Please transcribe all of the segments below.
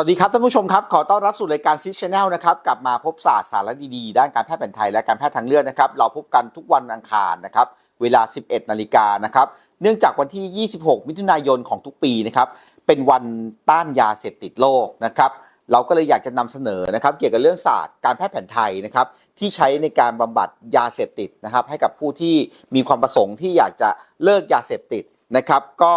สวัสดีครับท่านผู้ชมครับ ขอต้อนรับสู่รายการซิชแนลนะครับกลับมาพบศาสตร์สารดีๆ ด้านการแพทย์แผนไทยและการแพทย์ทางเลือกนะครับ เราพบกันทุกวันอังคารนะครับ เวลา 11 นาฬิกานะครับ เนื่องจากวันที่ 26 มิถุนายนของทุกปีนะครับ เป็นวันต้านยาเสพติดโลกนะครับ เราก็เลยอยากจะนำเสนอนะครับ เกี่ยวกับเรื่องศาสตร์การแพทย์แผนไทยนะครับ ที่ใช้ในการบำบัดยาเสพติดนะครับ ให้กับผู้ที่มีความประสงค์ที่อยากจะเลิกยาเสพติดนะครับ ก็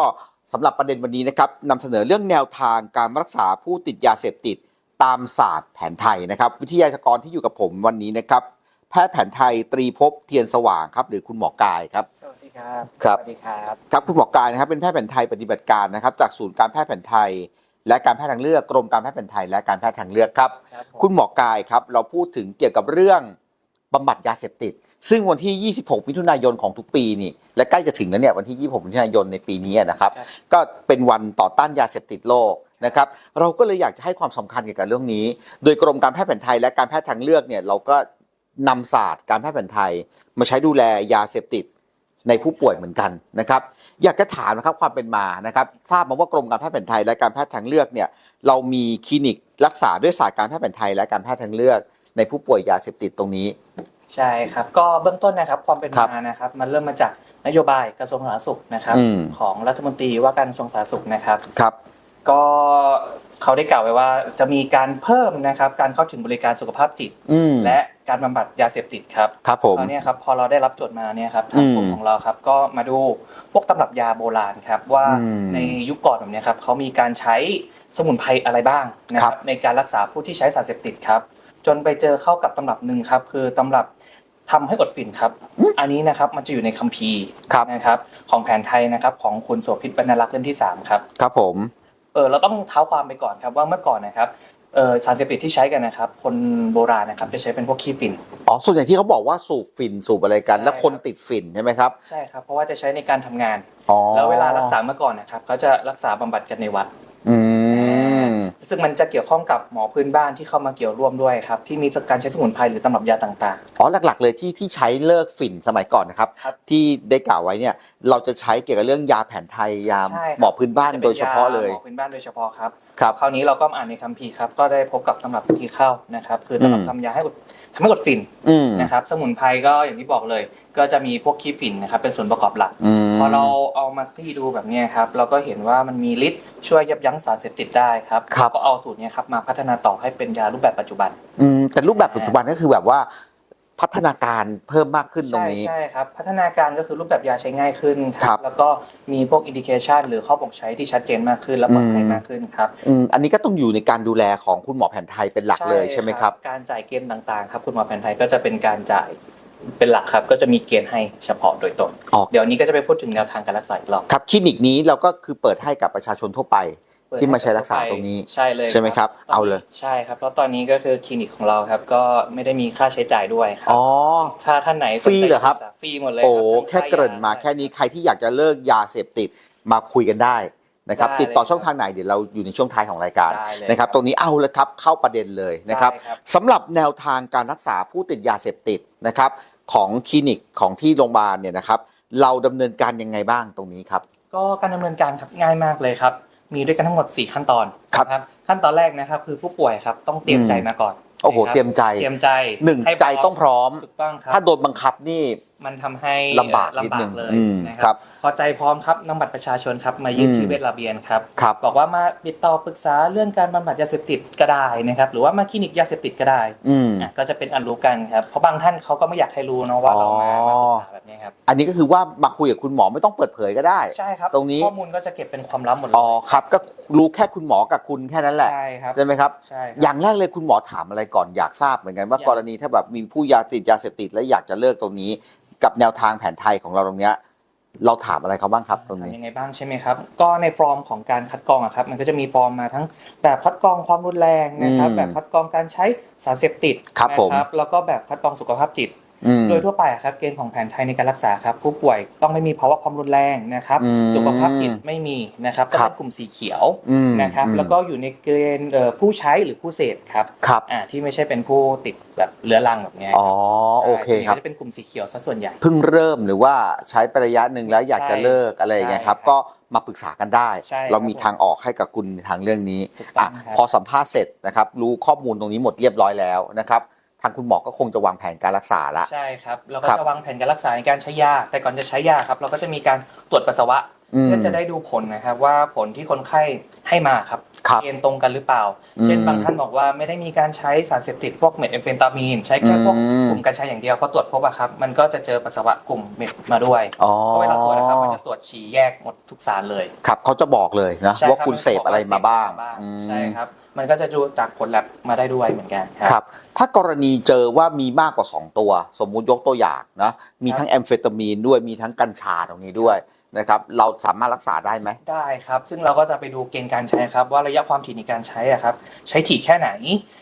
สำหรับประเด็นวันนี้นะครับนำเสนอเรื่องแนวทางการรักษาผู้ติดยาเสพติดตามศาสตร์แผนไทยนะครับ วิทยากรที่อยู่กับผมวันนี้นะครับ แพทย์แผนไทยตรีภพเทียนสว่างครับ หรือคุณหมอกายครับ สวัสดีครับครับสวัสดีครับครับคุณหมอกายนะครับเป็นแพทย์แผนไทยปฏิบัติการนะครับ จากศูนย์การแพทย์แผนไทย และการแพทย์ทางเลือกกรมการแพทย์แผนไทย และการแพทย์ทางเลือกครับครับผมคุณหมอกายครับ เราพูดถึงเกี่ยวกับเรื่อง บำบัดยาเสพติด ซึ่งวันที่ 26 มิถุนายนของทุกปีนี่และใกล้จะถึงแล้วเนี่ยวันที่ 26 มิถุนายนในปีนี้นะครับครับก็เป็นวันต่อต้านยาเสพติดโลกนะครับ เราก็เลยอยากจะให้ความสำคัญเกี่ยวกับเรื่องนี้ โดยกรมการแพทย์แผนไทยและการแพทย์ทางเลือกเนี่ยเราก็นำศาสตร์การแพทย์แผนไทย มาใช้ดูแลยาเสพติดในผู้ป่วยเหมือนกันนะครับ อยากจะถามนะครับความเป็นมานะครับ ทราบมาว่ากรมการแพทย์แผนไทยและการแพทย์ทางเลือกเนี่ยเรามีคลินิกรักษาด้วยศาสตร์การแพทย์แผนไทยและการแพทย์ทางเลือก ในผู้ป่วยยาเสพติดตรงนี้ ใช่ครับ ก็เบื้องต้นนะครับความเป็นครับมานะครับ มันเริ่มมาจากนโยบายกระทรวงสาธารณสุขนะครับ อืม ของรัฐมนตรีว่าการกระทรวงสาธารณสุขนะครับ ครับ ก็เขาได้กล่าวไว้ว่าจะมีการเพิ่มนะครับการเข้าถึงบริการสุขภาพจิต อืมและการบำบัดยาเสพติดครับครับผม ตอนนี้ยครับพอเราได้รับโจทย์มาเนี่ยครับทางกรอืมมของเราครับก็มาดูพวกตำรับยาโบราณครับว่าอืมในยุคก่อนแบบเนี้ยครับเขามีการใช้สมุนไพรอะไรบ้างนะคครัรับบในการรักษาผู้ที่ใช้สารเสพติดครับ จนไปเจอเข้ากับตำรับหนึ่งครับ คือตำรับทำให้อดฝิ่นครับ อันนี้นะครับมันจะอยู่ในคัมภีร์ครับนะครับ ของแผนไทยนะครับ ของคุณโสภิตบรรณลักษณ์เล่มที่สามครับครับผมเออเราต้องเท้าความไปก่อนครับว่าเมื่อก่อนนะครับเออสารเสพติดที่ใช้กันนะครับ คนโบราณนะครับจะใช้เป็นพวกขี้ฝิ่นอ๋อส่วนใหญ่ที่เขาบอกว่าสูบฝิ่นสูบอะไรกันใช่แล้วคนครับติดฝิ่นใช่ไหมครับใช่ครับเพราะว่าจะใช้ในการทำงานอ๋อแล้วเวลารักษาเมื่อก่อนนะครับเขาจะรักษาบำบัดกันในวัดอื ม ซึ่งมันจะเกี่ยวข้องกับหมอพื้นบ้านที่เข้ามาเกี่ยวร่วมด้วยครับที่มีการใช้สมุนไพรหรือตำรับยาต่าง อ๋อหลักๆ เลยที่ที่ใช้เลิกฝิ่นสมัยก่อนนะครับ ครับที่ได้กล่าวไว้เนี่ยเราจะใช้เกี่ยวกับเรื่องยาแผนไทยยาใช่ครับ หมอพื้นๆบ้านจะโดยเฉพาะเลยหมอพื้นบ้านโดยเฉพาะครับครับคราวนี้เราก็มาอ่านในคัมภีร์ครับก็ได้พบกับตำรับที่เข้านะครับ คือตำรับอืมทำยาให้อดทำให้อดฝิ่นอืมนะครับสมุนไพรก็อย่างที่บอกเลย ก็จะมีพวกขี้ฝิ่นนะครับเป็นส่วนประกอบหลักอืมพอเราเอามาคลี่ดูแบบเนี้ยครับเราก็เห็นว่ามันมีฤทธิ์ช่วยยับยั้งสารเสพติดได้ครับครับก็เอาสูตรเนี้ยครับมาพัฒนาต่อให้เป็นยารูปแบบปัจจุบันอืมแต่รูปแบบปัจจุบันก็คือแบบว่า พัฒนาการเพิ่มมากขึ้นตรงใช่นี้ใช่ครับ พัฒนาการก็คือรูปแบบยาใช้ง่ายขึ้นคครัรับ บแล้วก็มีพวกอินดิเคชันหรือข้อบ่งใช้ที่ชัดเจนมากขึ้นและปลอดภัยอืมมากขึ้นครับ อืมอันนี้ก็ต้องอยู่ในการดูแลของคุณหมอแผนไทยเป็นหลักเลยใช่ไหมครับ การจ่ายเกณฑ์ต่างๆ ครับคุณหมอแผนไทยก็จะเป็นการจ่ายเป็นหลักครับ ก็จะมีเกณฑ์ให้เฉพาะโดยตรงอ๋อ เดี๋ยวนี้ก็จะไปพูดถึงแนวทางการรักษาอีกรอบครับคลินิกนี้เราก็คือเปิดให้กับประชาชนทั่วไป ที่มาใช้รักษาตรงนี้ใช่เลยใช่ไหมครับตนนี้เอาเลยใช่ครับเพราะตอนนี้ก็คือคลินิกของเราครับก็ไม่ได้มีค่าใช้จ่ายด้วยครัอ๋อถ้าท่านไหนสนใจฟรีเหรอครับศึกษาฟรีหมดเลยโอ้รับแค่เกริ่นมาทั้งแค่นี้ใครที่อยากจะเลิกยาเสพติดมาคุยกันได้นะครับได้ติดต่อเลยช่องทางไหนเดี๋ยวเราอยู่ในช่วงท้ายของรายการได้เลยนะครับตรงนี้เอาเลยครับเข้าประเด็นเลยนะครับได้ครับสำหรับแนวทางการรักษาผู้ติดยาเสพติดนะครับของคลินิกของที่โรงพยาบาลเนี่ยนะครับเราดำเนินการยังไงบ้างตรงนี้ครับก็การดำเนินการครับง่ายมากเลยครับ มีด้วยกันทั้งหมด 4 ขั้นตอนครับ นะขั้นตอนแรกนะครับคือผู้ป่วยครับต้องเตรียมใจมาก่อน โอ้โหนะครับเตรียมใจเตรียมใจหนึ่งให้ใจต้องพร้อมถูกต้องครับถ้าโดนบังคับนี่มันทำให้ลำบากนิดลำบานึกงเลยอืมนะคครัรับบพอใจพร้อมครับนำบัตรประชาชนครับมายื่นอืมที่เวชระเบียนครับครับบอกว่ามาติดต่อปรึกษาเรื่องการบำบัดยาเสพติดก็ได้นะครับหรือว่ามาคลินิกยาเสพติดก็ได้อืมอะก็จะเป็นอันรู้กันครับเพราะบางท่านเขาก็ไม่อยากให้รู้เนาะว่าเรามาอ๋อมาปรึกษาแบบนี้ครับอันนี้ก็คือว่ามาคุยกับคุณหมอไม่ต้องเปิดเผยก็ได้ใช่ครับตรงนี้ข้อมูลก็จะเก็บเป็นความลับหมดเลยอ๋อครับก็รู้แค่คุณหมอกับคุณแค่นั้นแหละใช่ครับใช่ไหมครับใช่ครับอย่างแรกเลยคุณหมอถามอะไรก่อนอยากทราบเหมือนกันว่าอยากกรณีถ้าแบบมีผู้ยาติดยาเสพติดและอยากจะเลิกตรงนี้ กับแนวทางแผนไทยของเราตรงเนี้ยเราถามอะไรเขาบ้างครับตรงนี้ ทำยังไงบ้างใช่ไหมครับ ก็ในฟอร์มของการคัดกรองอะครับ มันก็จะมีฟอร์มมาทั้งแบบคัดกรองความรุนแรงนะครับ อืมแบบคัดกรองการใช้สารเสพติดครับนะผม แล้วก็แบบคัดกรองสุขภาพจิตอืม โดยทั่วไปอะครับเกณฑ์ของแผนไทยในการรักษาครับผู้ป่วยต้องไม่มีภาวะความรุนแรงนะครับอืมสุขภาพจิตไม่มีนะครับก็ครัเป็บนกลุ่มสีเขียวอืมนะครับอืมแล้วก็อยู่ในเกณฑ์เอ่อผู้ใช้หรือผู้เสพครับครับอ่าที่ไม่ใช่เป็นผู้ติดแบบเรื้อรังแบบเนี้ยอ๋อใช่โอเคครับส่วนใหญ่ก็จะเป็นกลุ่มสีเขียวซะส่วนใหญ่เพิ่งเริ่มหรือว่าใช้ไประยะหนึ่งแล้วอยากจะเลิกอะไรอย่างเงี้ยครับใช่ครับก็มาปรึกษากันได้ใช่ครับเรามีทางออกให้กับคุณในทางเรื่องนี้ถูกต้องอะครับพอสัมภาษณ์เสร็จนะครับรู้ข้อมูลตรงนี้หมดเรียบร้อยแล้วนะครับ ทางคุณหมอก็คงจะวางแผนการรักษาละ ใช่ครับเราก็ครับจะวางแผนการรักษาในการใช้ยา แต่ก่อนจะใช้ยาครับ เราก็จะมีการตรวจปัสสาวะอืมเพื่อจะได้ดูผลนะครับ ว่าผลที่คนไข้ให้มาครับครับเกณฑ์ตรงกันหรือเปล่าอืมเช่นบางท่านบอกว่าไม่ได้มีการใช้สารเสพติดพวกเมทแอมเฟตามีนใช้แค่พวกอืม กลุ่มกัญชาอย่างเดียวพอตรวจพบอะครับมันก็จะเจอปัสสาวะกลุ่มเมทมาด้วยอ๋อเพราะเวลาตรวจนะครับมันจะตรวจฉี่แยกหมดทุกสารเลย ครับเขาจะบอกเลยนะใช่ว่ารับคุณเสพอะไรมาบ้างเสพอะไรอืมใช่ครับ มันก็จะดูจากผลแลบมาได้ด้วยเหมือนกันครับครับ ถ้ากรณีเจอว่ามีมากกว่า 2 ตัว สมมุติยกตัวอย่างนะมีทั้งแอมเฟตามีนด้วยมีทั้งกัญชาตรงนี้ด้วยนะครับเราสามารถรักษาได้ไหมได้ครับ ซึ่งเราก็จะไปดูเกณฑ์การใช้ครับ ว่าระยะความถี่ในการใช้อะครับ ใช้ถี่แค่ไหน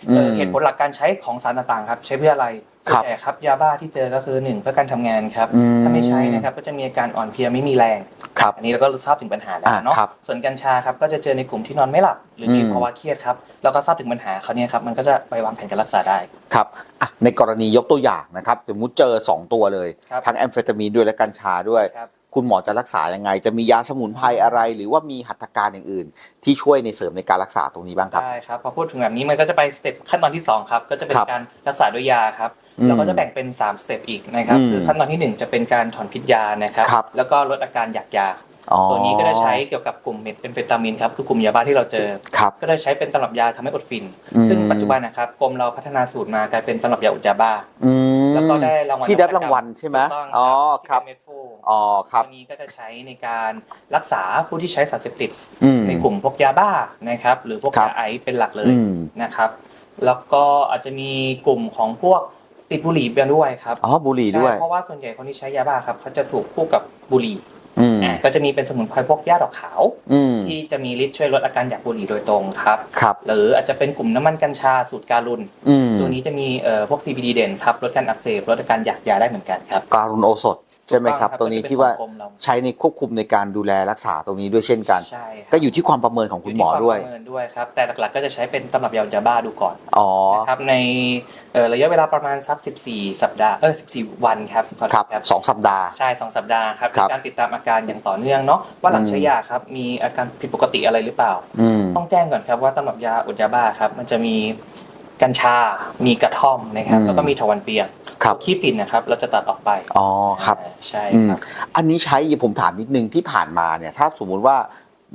เอ่ออืมเหตุผลหลักการใช้ของสารต่างๆครับ ใช้เพื่ออะไรครั ส่วบนใหญ่ครับยาบ้าที่เจอก็คือหนึ่งเพื่อการทำงานครับอืมถ้าไม่ใช้นะครับก็จะมีอาการอ่อนเพลียไม่มีแรงครับอันนี้เราก็ทราบถึงปัญหาแล้วอ่าเนาะครับส่วนกัญชาครับก็จะเจอในกลุ่มที่นอนไม่หลับ หรือมีอืมภาวะเครียดครับเราก็ทราบถึงปัญหาเขาเนี่ยครับมันก็จะไปวางแผนการรักษาได้ครับอะในกรณียกตัวอย่างนะครับสมมุติเจอ 2 ตัวเลยครับทั้งแอมเฟตามีนด้วยและกัญชาด้วยครับคุณหมอจะรักษายังไง จะมียาสมุนไพรอะไร หรือว่ามีหัตถการอย่างอื่น ที่ช่วยในเสริมในการรักษาตรงนี้บ้างครับได้ครับพอพูดถึงแบบนี้มันก็จะไปสเต็ปขั้นตอนที่สองครับก็จะเป็นครับการรักษาด้วยยาครับอืม เราก็จะแบ่งเป็น 3 สเต็ปอีกนะครับอืมคือขั้นตอนที่หนึ่งจะเป็นการถอนพิษยานะครับ ครับ แล้วก็ลดอาการอยากยาอ๋อตัวนี้ก็จะใช้เกี่ยวกับกลุ่มเมทเอมเฟตามีนครับคือกลุ่มยาบ้าที่เราเจอ ครับ ก็ได้ใช้เป็นตำรับยาทำให้อดฟิน อืม ซึ่งปัจจุบันนะครับกรมเราพัฒนาสูตรมากลายเป็นตำรับยาอุดยาบ้า อืมแล้วก็ได้รางวัลที่ได้รางวัลใช่ไหมถูกต้องอ๋อคครัรับบที่เป็นเมทโฟอ๋อครับตัวนี้ก็จะใช้ในการรักษาผู้ที่ใช้สารเสพติด อืม ในกลุ่มพวกยาบ้านะครับหรือพวกครับ ยาไอซ์เป็นหลักเลยอืม นะครับ แล้วก็อาจจะมีกลุ่มของพวก ติดบุหรี่ไปด้วยครับอ๋อบุหรี่ด้วย ใช่เพราะว่าส่วนใหญ่คนที่ใช้ยาบ้าครับเขาจะสูบคู่กับบุหรี่อืมอ่าก็จะมีเป็นสมุนไพรพวกหญ้าดอกขาว อืมที่จะมีฤทธิ์ช่วยลดอาการอยากบุหรี่โดยตรงครับ ครับ หรืออาจจะเป็นกลุ่มน้ำมันกัญชาสูตรการุณอืมตัวนี้จะมีเอ่อพวก CBD เด่นครับลดการอักเสบลดอาการอยากยาได้เหมือนกันครับ การุณโอสถ ใช่ไหมครับถูกตต้รงนี้ก็จะเป็ที่ว่าของกรมเรใช้ในควบคุมในการดูแลรักษาตรงนี้ด้วยเช่นกัน ใช่ครับก็อยู่ที่ความประเมินของคุณหมอด้วยที่คามประเมินด้วยครับ แต่หลักๆก็จะใช้เป็นตำรับยาบ้าดูก่อนอ๋อนะครับในเอ่อระยะเวลาประมาณสัก 14 สัปดาห์เออ14 วันครับครับสองสัปดาห์ใช่2สัปดาห์ครับครับในการติดตามอาการอย่างต่อเนื่องเนาะว่าหลังอืมใช้ยาครับมีอาการผิดปกติอะไรหรือเปล่าอืมต้องแจ้งก่อนครับว่าตำรับยาอุดยาบ้าครับมันจะมีกัญชา มีกระท่อมนะครับอืมแล้วก็มีถวันเปียกครับ ขี้ฝิ่นนะครับ เราจะตัดออกไปอ๋อครับอ่าใช่อืมครับ อันนี้ใช้ผมถามนิดนึงที่ผ่านมาเนี่ยถ้าสมมุติว่า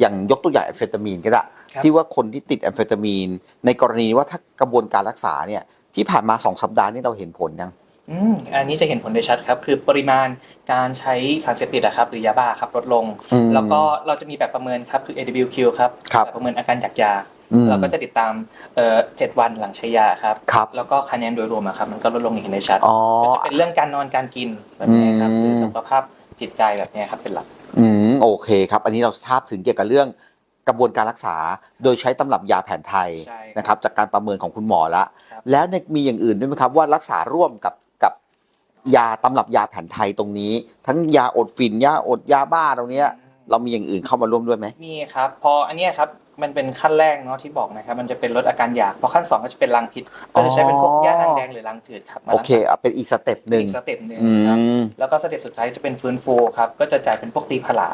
อย่างยกตัวอย่างแอมเฟตามีนก็ได้ครับที่ว่าคนที่ติดแอมเฟตามีน ในกรณีว่าถ้ากระบวนการรักษาเนี่ยที่ผ่านมาสองสัปดาห์นี่เราเห็นผลยังอืมอันนี้จะเห็นผลได้ชัดครับ คือปริมาณการใช้สารเสพติดอะครับ หรือยาบ้าครับลดลงอืมแล้วก็เราจะมีแบบประเมินครับคือ AWQ ครับครับแบบประเมินอาการอยากยา อืม เราก็จะติดตามเอ่อเจ็ดวันหลังใช้ยาครับ ครับ แล้วก็คะแนนโดยรวมอะครับมันก็ลดลงอย่างเห็นได้ชัดอ๋อ ก็จะเป็นเรื่องการนอนการกินแบบนี้ครับอืม หรือสุขภาพจิตใจแบบนี้ครับเป็นหลัก อืมโอเคครับ อันนี้เราทราบถึงเกี่ยวกับเรื่องกระบวนการรักษา โดยใช้ตำรับยาแผนไทยใช่ครับนะครับ จากการประเมินของคุณหมอละ ครับ แล้วเนี่ยมีอย่างอื่นด้วยไหมครับว่ารักษาร่วมกับกับยาตำรับยาแผนไทยตรงนี้ ทั้งยาอดฝิ่นยาอดยาบ้าตรงเนี้ย เรามีอย่างอื่นเข้ามาร่วมด้วยไหมนี่ครับพออันเนี้ยครับ มันเป็นขั้นแรกเนาะที่บอกนะครับมันจะเป็นลดอาการอยากพอขั้นสองก็จะเป็นล้างพิษก็จะใช้เป็นพวกยานางแดงหรือล้างจืดครับมาโอเคเอาเป็นอีกสเต็ปหนึ่งอีกสเต็ปหนึ่งอืครับมแล้วก็สเต็ปสุดท้ายจะเป็นฟื้นฟูครับก็จะจ่ายเป็นพวกตีผลา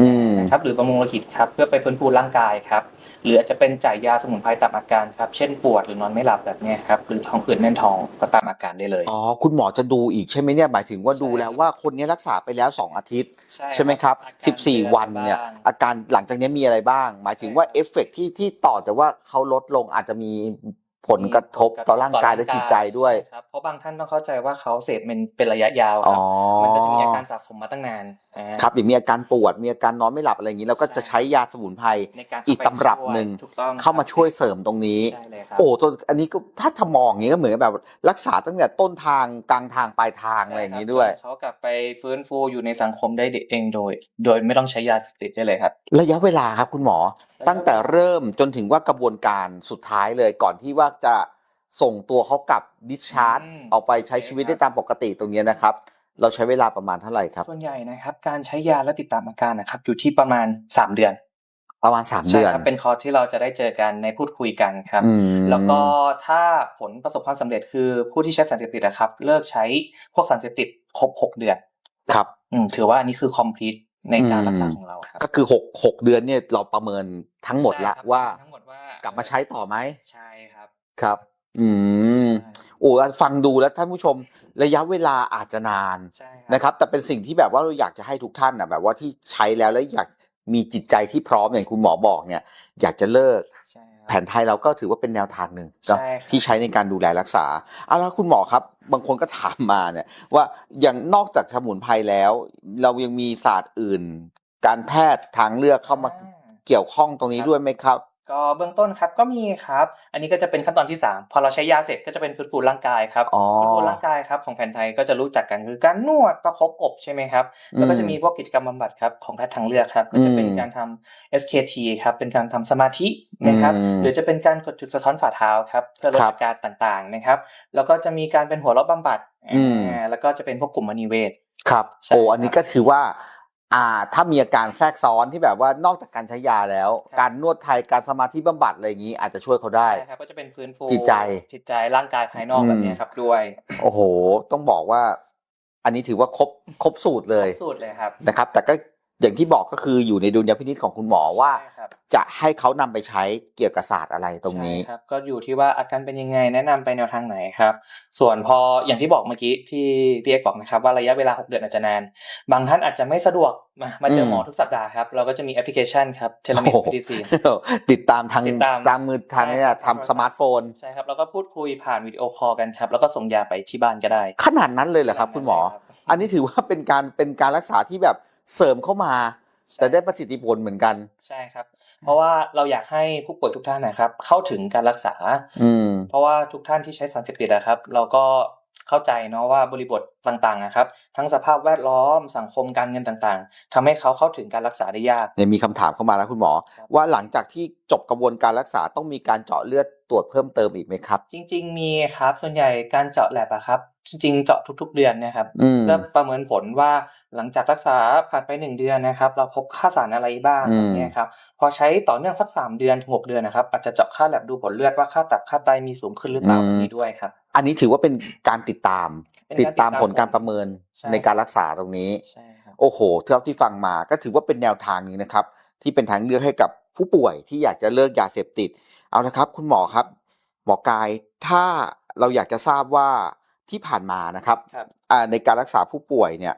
อืมนะครับหรือบำรุงโลหิตครับเพื่อไปฟื้นฟูร่างกายครับ หรืออาจจะเป็นจ่ายยาสมุนไพรตามอาการครับ เช่นปวดหรือนอนไม่หลับแบบเนี้ยครับ หรือท้องอืดแน่นท้องก็ตามอาการได้เลย อ๋อ คุณหมอจะดูอีกใช่ไหมเนี่ย หมายถึงว่าใช่ดูแล้วว่าคนนี้รักษาไปแล้ว 2 อาทิตย์ ใช่ใช่ไหมครับอาการ14 วันเนี่ยบ้างอาการหลังจากนี้มีอะไรบ้าง หมายถึงว่าใช่ครับเอฟเฟกต์ที่ที่ต่อจากว่าเขาลดลงอาจจะมี ผลกระทบต่อร่างกายและจิตใจด้วยช่ครับเพราะบางท่านต้องเข้าใจว่าเขาเสพมันเป็นระยะยาวคอ๋รัอบมันก็จะมีอาการสะสมมาตั้งนานอ่าครับอย่างมีอาการปวดมีอาการนอนไม่หลับอะไรอย่างนี้เราก็จะใช้ยาสมุนไพรในการอีกตำรับหนึ่งถูกต้องเข้ามาช่วยเสริมตรงนี้ใช่เลยครับโอ้ตัวอันนี้ก็ถ้าทมองอย่างนี้ก็เหมือนกับแบบ รักษาตั้งแต่ต้นทางกลางทางปลายทางอะไรอย่างนี้ด้วยใช่ครับเขากลับไปฟื้นฟูอยู่ในสังคมได้เองโดย โดยไม่ต้องใช้ยาเสพติดได้เลยครับ ระยะเวลาครับคุณหมอตั้งแต่เริ่มจนถึงว่ากระบวนการสุดท้ายเลยก่อนที่ว่าจะส่งตัวเขากลับดิชาร์จอืมออกไปใช้ชีวิตได้ตามปกติตรงเนี้ยนะครับ เราใช้เวลาประมาณเท่าไหร่ครับ ส่วนใหญ่นะครับการใช้ยาและติดตามอาการนะครับ อยู่ที่ประมาณ 3 เดือน ประมาณ3ใช่เดือนครับเป็นคอร์สที่เราจะได้เจอกันในพูดคุยกันครับอืมแล้วก็ถ้าผลประสบความสำเร็จคือผู้ที่ใช้สารเสพติดนะครับ เลิกใช้พวกสารเสพติดครบ 6 เดือนครับอืมถือว่าอันนี้คือ complete ในการอืมรักษาของเราครับก็คือหกหกเดือนเนี่ยเราประเมินทั้งหมดละใช่ครับว่าทั้งหมดว่ากลับมาใช้ต่อไหมใช่ครับครับ อืมใช่โอ้ฟังดูแล้วท่านผู้ชมระยะเวลาอาจจะนานใช่นะครับ แต่เป็นสิ่งที่แบบว่าเราอยากจะให้ทุกท่านนะแบบว่าที่ใช้แล้วแล้วอยากมีจิตใจที่พร้อมอย่างคุณหมอบอกเนี่ย อยากจะเลิกใช่ครับ แผนไทยเราก็ถือว่าเป็นแนวทางหนึ่งเนอะใช่ครับที่ใช้ในการดูแลรักษาเอาแล้วคุณหมอครับ บางคนก็ถามมาเนี่ยว่าอย่างนอกจากสมุนไพรแล้ว เรายังมีศาสตร์อื่น การแพทย์ทางเลือกเข้ามาอ่เกี่ยวข้องตรงนี้ด้วยไหมครับ ก็เบื้องต้นครับก็มีครับ อันนี้ก็จะเป็นขั้นตอนที่ 3 พอเราใช้ยาเสร็จก็จะเป็นฟื้นฟูร่างกายครับอ๋อฟื้นฟูร่างกายครับของแผนไทยก็จะรู้จักกันคือการนวดประคบอบใช่ไหมครับแล้วก็จะมีพวกกิจกรรมบำบัดครับของแพทย์ทางเลือกครับก็จะเป็นอืมการทำ SKT ครับเป็นการทำสมาธินะครับอืมหรือจะเป็นการกดจุดสะท้อนฝ่าเท้าครับเพื่อลดครับอาการต่างๆนะครับ แล้วก็จะมีการเป็นหัวเราะบำบัดอืมอ่าแล้วก็จะเป็นพวกกลุ่มมณีเวทครับใช่โอ้ครับอันนี้ก็คือว่า อ่าถ้ามีอาการแทรกซ้อนที่แบบว่านอกจากการใช้ยาแล้ว ครับ การนวดไทยการสมาธิบำบัดอะไรอย่างนี้อาจจะช่วยเขาได้ ใช่ครับก็จะเป็นฟื้นฟูจิตใจจิตใจร่างกายภายนอกอืม แบบเนี้ยครับด้วยโอ้โห ต้องบอกว่า อันนี้ถือว่าครบครบสูตรเลยสูตรเลยครับ นะครับแต่ก็ อย่างที่บอกก็คืออยู่ในดุลยพินิจของคุณหมอว่า ใช่ครับจะให้เขานำไปใช้เกี่ยวกับศาสตร์อะไรตรงนี้ ใช่ครับ ก็อยู่ที่ว่าอาการเป็นยังไงแนะนำไปแนวทางไหนครับ ส่วนพออย่างที่บอกเมื่อกี้ที่พี่เอกบอกนะครับว่าระยะเวลา 6 เดือนอาจจะนาน บางท่านอาจจะไม่สะดวกมามาเจอหมอทุกสัปดาห์ครับ เราก็จะมีแอปพลิเคชันครับเทเลเมดโอ้โหเมดิซีนติดตามทางติดตามตามมือทางเนี่ยใช่ครับทำสมาร์ทโฟน ใช่ครับแล้วก็พูดคุยผ่านวิดีโอคอลกันครับ แล้วก็ส่งยาไปที่บ้านก็ได้ขนาดนั้นเลยเหรอครับ คุณหมอครับอันนี้ถือว่าเป็นการเป็นการรักษาที่แบบ เสริมเข้ามาใช่แต่ได้ประสิทธิผลเหมือนกันใช่ครับ เพราะว่าเราอยากให้ผู้ป่วยทุกท่านนะครับ เข้าถึงการรักษา อืมเพราะว่าทุกท่านที่ใช้สารเสพติดนะครับ เราก็เข้าใจเนาะว่าบริบทต่างๆนะครับ ทั้งสภาพแวดล้อมสังคมการเงินต่างๆทำให้เขาเข้าถึงการรักษาได้ยากเนี่ยมีคำถามเข้ามาแล้วคุณหมอครับว่าหลังจากที่จบกระบวนการรักษาต้องมีการเจาะเลือดต รวจเพิ่มเติมอีกไหมครับ จริง ๆ มีครับ ส่วนใหญ่การเจาะแลบอะครับ จริง ๆ เจาะทุก ๆ เดือนนะครับอืมเพื่อประเมินผลว่าหลังจากรักษาผ่านไปหนึ่งเดือนนะครับ เราพบค่าสารอะไรบ้างอืมแบบเนี่ยครับพอใช้ต่อเนื่องสักสามเดือนถึงหกเดือนนะครับอาจจะเจาะค่าแลบดูผลเลือดว่าค่าตับค่าไตมีสูงขึ้นหรือเปล่าแบบนี้ด้วยครับ อันนี้ถือว่าเป็นการติดตามเป็นการติดตามติดตามผลการประเมินใช่ในการรักษาตรงนี้ใช่ครับโอ้โหเท่าที่ฟังมาก็ถือว่าเป็นแนวทางหนึงนะครับ ที่เป็นทางเลือกให้กับผู้ป่วยที่อยากจะเลิกยาเสพติด เอาละครับ คุณหมอครับ หมอกายถ้าเราอยากจะทราบว่าที่ผ่านมานะครับครับอ่าในการรักษาผู้ป่วยเนี่ย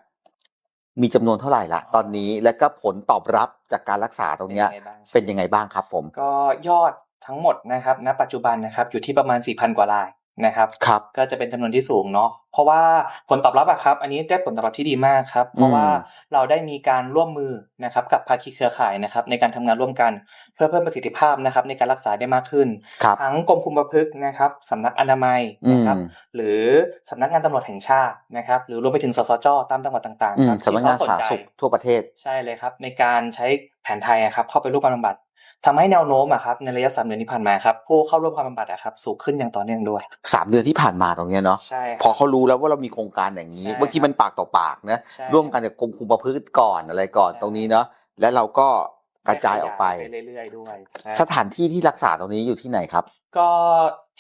มีจำนวนเท่าไหร่ละตอนนี้และก็ผลตอบรับจากการรักษาตรงเนี้ยเป็นยังไงบ้างครับ ผมก็ยอดทั้งหมดนะครับ ณ ปัจจุบันนะครับ อยู่ที่ประมาณ4,000กว่าราย นะครับครับก็จะเป็นจำนวนที่สูงเนาะเพราะว่าผลตอบรับอะครับ อันนี้ได้ผลตอบรับที่ดีมากครับ เพราะว่าเราได้มีการร่วมมือนะครับกับภาคีเครือข่ายนะครับ ในการทำงานร่วมกันเพื่อเพิ่มประสิทธิภาพนะครับ ในการรักษาได้มากขึ้นครับทั้งกรมคุมประพฤกษ์นะครับสำนักอนามัยอืนะมครับหรือสำนักงานตำรวจแห่งชาตินะครับ หรือรวมไปถึงสสจตามจังหวัดต่างอืๆคมรับสำนักงานที่เขสาธารณสุขทั่วประเทศใช่เลยครับ ในการใช้แผนไทยอะครับเข้าไปร่วมการบำบัด ทำให้แนวโน้มอะครับในระยะสามเดือนที่ผ่านมาครับผู้เข้าร่วมการบำบัดอะครับสูงขึ้นอย่างต่อเนื่องด้วยสามเดือนที่ผ่านมาตรงเนี้ยเนาะใช่ครับพอเขารู้แล้วว่าเรามีโครงการอย่างนี้ใช่บางทีมันปากต่อปากนะใช่ร่วมกันกับกรมคุมประพฤติก่อนอะไรก่อนใช่ตรงนี้เนาะและเราก็กระจายออกไปเรื่อยๆด้วยใช่สถานที่ที่รักษาตรงนี้อยู่ที่ไหนครับ ก็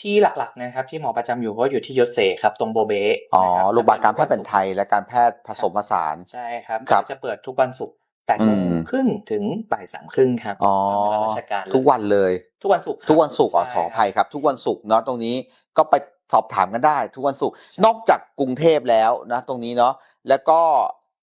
ที่หลักๆนะครับที่หมอประจำอยู่ก็อยู่ที่ยศเสครับตรงโบเบอ๋อนะคบโรงพยาบาลการแพทย์แผนไทยและการแพทย์ผสมผสานใช่ครับครับจะเปิดทุกวันศุกร์ แปดโมงอืมครึ่งถึงบ่ายสามครึ่งครับอ๋อตามเวลาราชการเลยทุกวันเลย ทุกวันศุกร์ครับทุกวันศุกร์อ๋อใช่ขออภัยครับ ทุกวันศุกร์เนาะตรงนี้ก็ไปสอบถามกันได้ ทุกวันศุกร์ใช่นอกจากกรุงเทพแล้วนะตรงนี้เนาะแล้วก็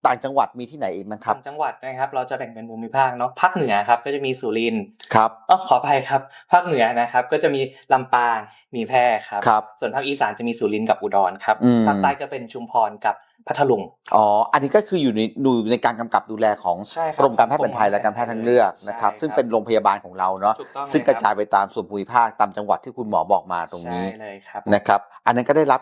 ต่างจังหวัดมีที่ไหนอีกไหมครับทางจังหวัดนะครับ เราจะแบ่งเป็นภูมิภาคเนาะภาคเหนือครับก็จะมีสุรินทร์ครับเออขออภัยครับ ภาคเหนือนะครับ ก็จะมีลำปางมีแพร่ครับครับส่วนภาคอีสานจะมีสุรินทร์กับอุดรครับอืมภาคใต้ก็เป็นชุมพรกับพัทลุงอ๋ออันนี้ก็คืออยู่ในอยู่ในการกำกับดูแลของใช่ครับกรมการแพทย์แผนไทยและการแพทย์ทางเลือกนะครับใช่ครับซึ่งเป็นโรงพยาบาลของเราเนาะถูกต้องซึ่งเลกระจายคบไปตามส่วนภูมิภาคตามจังหวัดที่คุณหมอบอกมาตรงนี้ใช่เลยครับนะครับ อันนั้นก็ได้รับ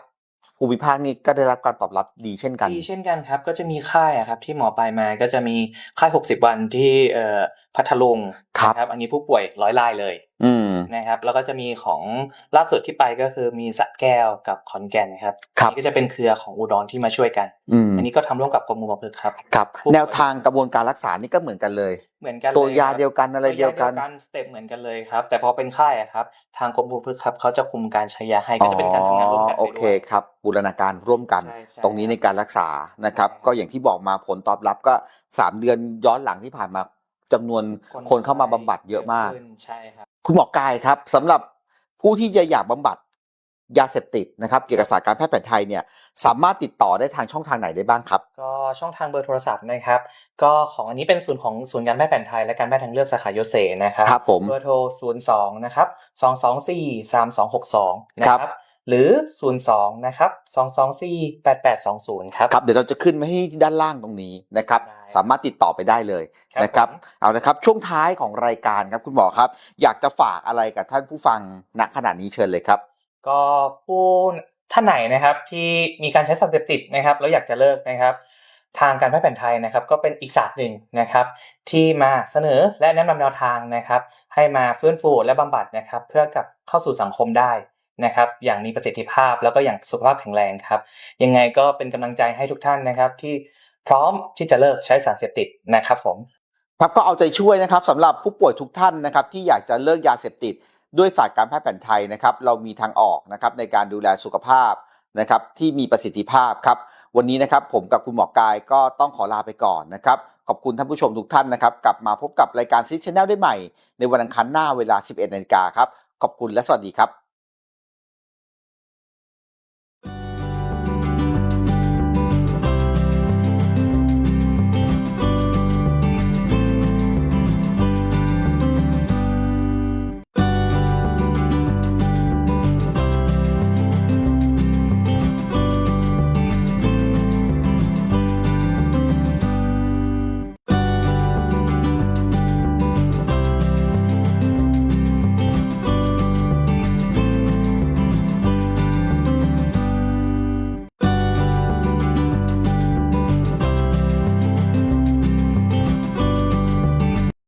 ภูมิภาคนี้ก็ได้รับการตอบรับดีเช่นกัน ดีเช่นกันครับ ก็จะมีค่ายอะครับที่หมอไปมาก็จะมีค่าย 60 วันที่เอ่อ พัทลุงครับนะอันนี้ผู้ป่วยร้อยรายเลยอืมนะครับ แล้วก็จะมีของล่าสุดที่ไปก็คือมีสระแก้วกับขอนแก่นนะครับครับอันนี้ก็จะเป็นเครือของอุดรที่มาช่วยกันอืมอันนี้ก็ทำร่วมกับกรมอุบลพฤกษ์ครับครับผู้ป่วยแนวทางกระบวนการรักษานี่ก็เหมือนกันเลย เหมือนกันตัวลยาครับเดียวกันอะไรเดียวกันสเต็ปเหมือนกันเลยครับ แต่พอเป็นค่ายอะครับ ทางกรมอุบลพฤกษ์ครับเขาจะคุมการใช้ยาให้ก็จะเป็นการทำงานร่วมกันอ๋อโอไปเคด้วยครับบูรณาการร่วมกันใช่ใช่ตรงนี้ในการรักษานะครับใช่ก็อย่างที่บอกมาผลตอบรับก็สามเดือนย้อนหลังที่ผ่านมา จำนวนคนเข้ามาบำบัดเยอะมากขึ้นใช่ครับคุณหมอกายครับสำหรับผู้ที่จะอยากบำบัดยาเสพติดนะครับเกี่ยวกับศาสตร์การแพทย์แผนไทยเนี่ยสามารถติดต่อได้ทางช่องทางไหนได้บ้างครับ ก็ช่องทางเบอร์โทรศัพท์นะครับ ก็ของอันนี้เป็นศูนย์ของศูนย์การแพทย์แผนไทยและการแพทย์ทางเลือกสาขาโยเซนะครับครับผมเบอร์โทร 02 นะครับ 224 3262 นะคครัรับบ หรือ 02 นะครับ 224 8820 ครับ ครับ เดี๋ยวเราจะขึ้นมาให้ที่ด้านล่างตรงนี้นะครับได้สามารถติดต่อไปได้เลยครับนะครับผมเอาละครับ ช่วงท้ายของรายการครับคุณหมอครับ อยากจะฝากอะไรกับท่านผู้ฟังณขณะนี้เชิญเลยครับ ก็ผู้ท่านไหนนะครับที่มีการใช้สารเสพติดนะครับแล้วอยากจะเลิกนะครับทางการแพทย์แผนไทยนะครับก็เป็นอีกศาสตร์หนึ่งนะครับ ที่มาเสนอและแนะนำแนวทางนะครับ ให้มาฟื้นฟูและบำบัดนะครับ เพื่อกลับเข้าสู่สังคมได้ นะครับ อย่างมีประสิทธิภาพแล้วก็อย่างสุขภาพแข็งแรงครับ ยังไงก็เป็นกำลังใจให้ทุกท่านนะครับ ที่พร้อมที่จะเลิกใช้สารเสพติดนะครับผมครับก็เอาใจช่วยนะครับสำหรับผู้ป่วยทุกท่านนะครับ ที่อยากจะเลิกยาเสพติด ด้วยศาสตร์การแพทย์แผนไทยนะครับ เรามีทางออกนะครับในการดูแลสุขภาพนะครับ ที่มีประสิทธิภาพครับ วันนี้นะครับผมกับคุณหมอกายก็ต้องขอลาไปก่อนนะครับขอบคุณท่านผู้ชมทุกท่านนะครับ กลับมาพบกับรายการซิชแนลได้ใหม่ ในวันอังคารหน้าเวลา 11นาฬิกาครับ ขอบคุณและสวัสดีครับ